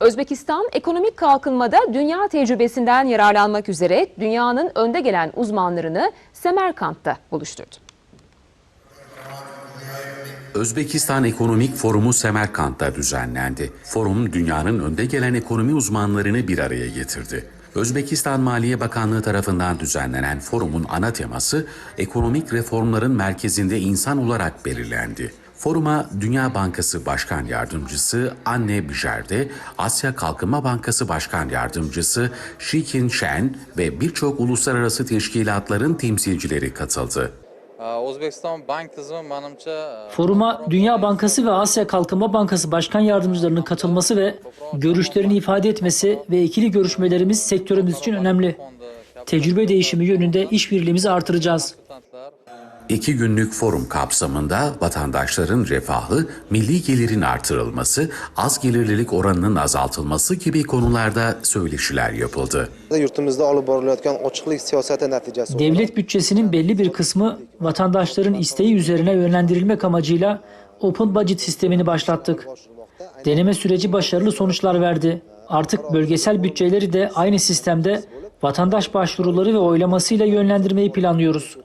Özbekistan ekonomik kalkınmada dünya tecrübesinden yararlanmak üzere dünyanın önde gelen uzmanlarını Semerkant'ta buluşturdu. Özbekistan Ekonomik Forumu Semerkant'ta düzenlendi. Forum dünyanın önde gelen ekonomi uzmanlarını bir araya getirdi. Özbekistan Maliye Bakanlığı tarafından düzenlenen forumun ana teması ekonomik reformların merkezinde insan olarak belirlendi. Foruma Dünya Bankası Başkan Yardımcısı Anne Bijerde, Asya Kalkınma Bankası Başkan Yardımcısı Shikin Shen ve birçok uluslararası teşkilatların temsilcileri katıldı. Foruma Dünya Bankası ve Asya Kalkınma Bankası Başkan Yardımcılarının katılması ve görüşlerini ifade etmesi ve ikili görüşmelerimiz sektörümüz için önemli. Tecrübe değişimi yönünde işbirliğimizi artıracağız. İki günlük forum kapsamında vatandaşların refahı, milli gelirin artırılması, az gelirlilik oranının azaltılması gibi konularda söyleşiler yapıldı. natijasi Devlet bütçesinin belli bir kısmı vatandaşların isteği üzerine yönlendirilmek amacıyla Open Budget sistemini başlattık. Deneme süreci başarılı sonuçlar verdi. Artık bölgesel bütçeleri de aynı sistemde vatandaş başvuruları ve oylamasıyla yönlendirmeyi planlıyoruz.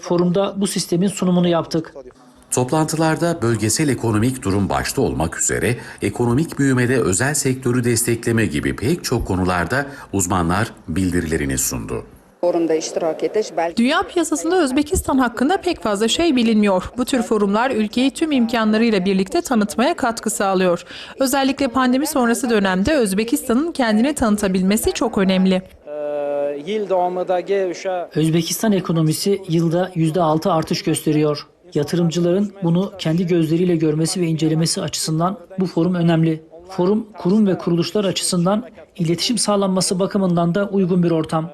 Forumda bu sistemin sunumunu yaptık. Toplantılarda bölgesel ekonomik durum başta olmak üzere ekonomik büyümede özel sektörü destekleme gibi pek çok konularda uzmanlar bildirilerini sundu. Dünya piyasasında Özbekistan hakkında pek fazla şey bilinmiyor. Bu tür forumlar ülkeyi tüm imkanlarıyla birlikte tanıtmaya katkı sağlıyor. Özellikle pandemi sonrası dönemde Özbekistan'ın kendini tanıtabilmesi çok önemli. Yil davomidagi o'sha Özbekistan ekonomisi yılda %6 artış gösteriyor. Yatırımcıların bunu kendi gözleriyle görmesi ve incelemesi açısından bu forum önemli. Forum kurum ve kuruluşlar açısından iletişim sağlanması bakımından da uygun bir ortam.